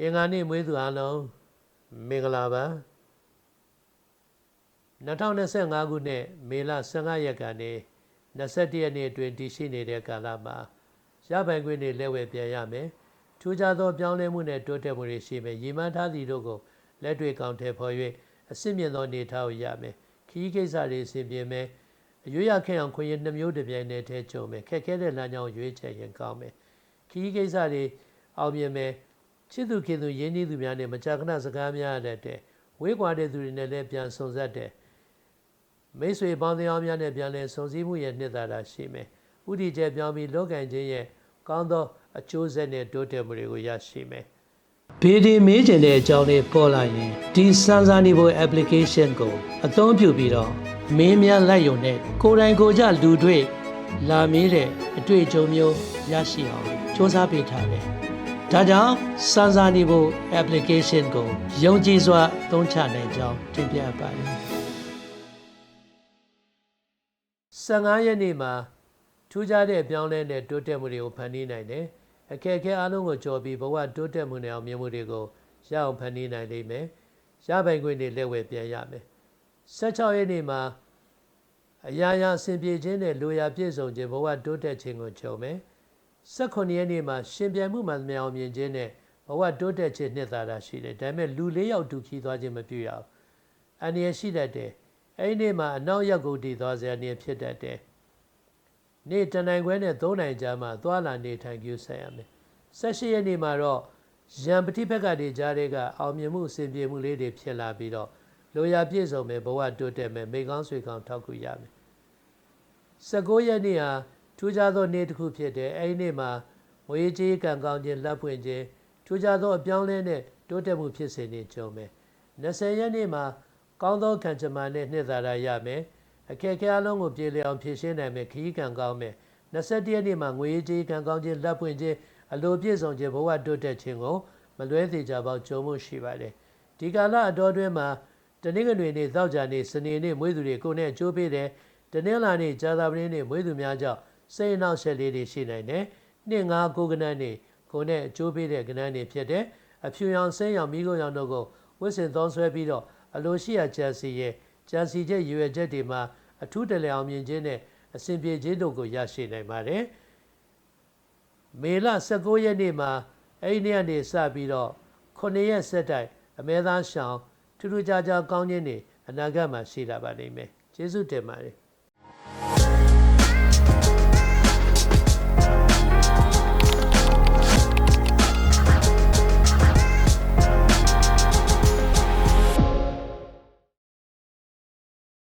အင်္ဂါနေ့မွေးသူအလုံးမင်္ဂလာပါ2025ခုနှစ်မေလ15ရက်ကနေ21ရက်နေ့အတွင်းတည်ရှိနေတဲ့ကာလမှာရပိုင်ခွင့်တွေလက်ဝဲပြန်ရမယ်ထူးခြားသောပြောင်းလဲမှုနဲ့တိုးတက်မှုတွေရှိမယ်ရည်မှန်းထားသည့်တို့ကိုလက်တွေ့ကောင်းထည်ဖော်၍အစစ်မြင့်သောအနေအထားကိုရမယ်ခီးကိစ္စတွေအဆင်ပြေမယ်အရွေးရခဲ့အောင်ခွင့်ရနှမျိုးတစ်ပြိုင်တည်းထဲကြုံမယ်ခက်ခဲတဲ့လမ်းကြောင်းကိုရွေးချယ်ရင်ကောင်းမယ်ခီးကိစ္စတွေအောင်မြင်မယ် ချစ်သူခင်သူရင်းနှီးသူများနဲ့မကြာခဏစကားများရတဲ့ဝေးကွာတဲ့သူတွေနဲ့လည်းပြန်ဆုံဆက်တဲ့မိတ်ဆွေပေါင်းတရားများနဲ့ပြန်လည်ဆုံစည်းမှုရဲ့နှစ်သာရရှိမယ်ဥတီကျပြောင်းပြီးလောကင်ခြင်းရဲ့ကောင်းသောအကျိုးဆက်နဲ့တိုးတက်မှုတွေကိုရရှိမယ်ဘေဒီမေးကျင်တဲ့အကြောင်းလေးပေါ်လာရင်ဒီစမ်းစာနေဖို့ application ကိုအသုံးပြုပြီးတော့မင်းများလိုက်ယုံနဲ့ကိုယ်တိုင်ကိုယ်ကြလူတွေ့လာမေးတဲ့အတွေ့အကြုံမျိုးရရှိအောင်စ조사ပေးထားတယ်။ ဒါကြောင့်စမ်းစာနေဖို့ application ကိုယုံကြည်စွာသုံးချနိုင်ကြောင်းတင်ပြပါတယ်။15ရက်နေ့မှာထူးခြားတဲ့အပြောင်းလဲနဲ့တိုးတက်မှုတွေကိုဖန်တီးနိုင်တယ်။အခက်အခဲအလုံးကိုကျော်ပြီးဘဝတိုးတက်မှုနဲ့အောင်မြင်မှုတွေကိုရအောင်ဖန်တီးနိုင်လိမ့်မယ်။ရပိုင်ခွင့်တွေလက်ဝဲပြန်ရမယ်။16ရက်နေ့မှာအရာရာအစဉ်ပြေခြင်းနဲ့လိုရာပြည့်စုံခြင်းဘဝတိုးတက်ခြင်းကိုခြုံမယ်။ 18ရက်နေ့မှာရှင်ပြိုင်မှုမှန်မြောင်မြင်ခြင်းနဲ့ဘဝတိုးတက်ခြင်းနှစ်သာရရှိတယ်။ဒါပေမဲ့လူလေးယောက်ဒုက္ခိသွားခြင်းမပြုရဘူး။အန္တရာယ်ရှိတတ်တယ်။အဲ့ဒီနေ့မှာအနောက်ရောက်ကိုတည်သွားစရာနေဖြစ်တတ်တယ်။နေ့တနိုင်ခွဲနဲ့3နိုင်ကြားမှာသွာလာနေထိုင်ကြဆက်ရမယ်။18ရက်နေ့မှာတော့ရံပတိဘက်ကတည်းကြားတွေကအောင်မြင်မှုအစဉ်ပြေမှုလေးတွေဖြစ်လာပြီးတော့လိုရာပြည့်စုံမယ်ဘဝတိုးတက်မယ်မိကောင်းဆွေကောင်းထောက်ကူရမယ်19ရက်နေ့ဟာ ထူးခြားသောနေ့တစ်ခုဖြစ်တယ်အဲဒီနေ့မှာငွေကြေးကံကောင်းခြင်းလက်ဖွင့်ခြင်းထူးခြားသောအပြောင်းလဲနဲ့တိုးတက်မှုဖြစ်စေနေကြုံမယ်20ရက်နေ့မှာကောင်းသောခံချမာနဲ့နှစ်သာရရမယ်အခက်အခဲအလုံးကိုပြေလည်အောင်ဖြည့်ရှင်းနိုင်မယ်ခရီးကံကောင်းမယ်21ရက်နေ့မှာငွေကြေးကံကောင်းခြင်းလက်ဖွင့်ခြင်းအလိုပြည့်စုံခြင်းဘဝတိုးတက်ခြင်းကိုမလွဲသေးကြပါကြုံမှုရှိပါတယ်ဒီကာလအတော်တွင်းမှာတနင်္ဂနွေနေ့သောကြာနေ့စနေနေ့မွေးသူတွေကိုနဲ့အကျိုးပေးတယ်တနင်္လာနေ့ကြာသပတေးနေ့မွေးသူများကြောင့် စိတ်အနှောက်အယှက်လေးတွေရှိနိုင်တယ်နှစ်ငါးကိုကနန်းနေ့ကိုနဲ့အကျိုးပေးတဲ့ကနန်းနေ့ဖြစ်တယ်အဖြူရောင်ဆင်းရောင်မိခိုးရောင်တို့ကိုဝစ်စင်သုံးဆွဲပြီးတော့အလိုရှိရာဂျန်စီရဲ့ဂျန်စီချက်ရွယ်ချက်တွေမှာအထူးတလဲအောင်မြင်ခြင်းနဲ့အစဉ်ပြေခြင်းတို့ကိုရရှိနိုင်ပါတယ်မေလ19ရက်နေ့မှာအဲ့ဒီနေ့ကနေစပြီးတော့9ရက်ဆက်တိုက်အမဲသားရှောင်းထူးထူးခြားခြားကောင်းခြင်းတွေအနာဂတ်မှာရှိလာပါလိမ့်မယ်ကျေးဇူးတင်ပါတယ်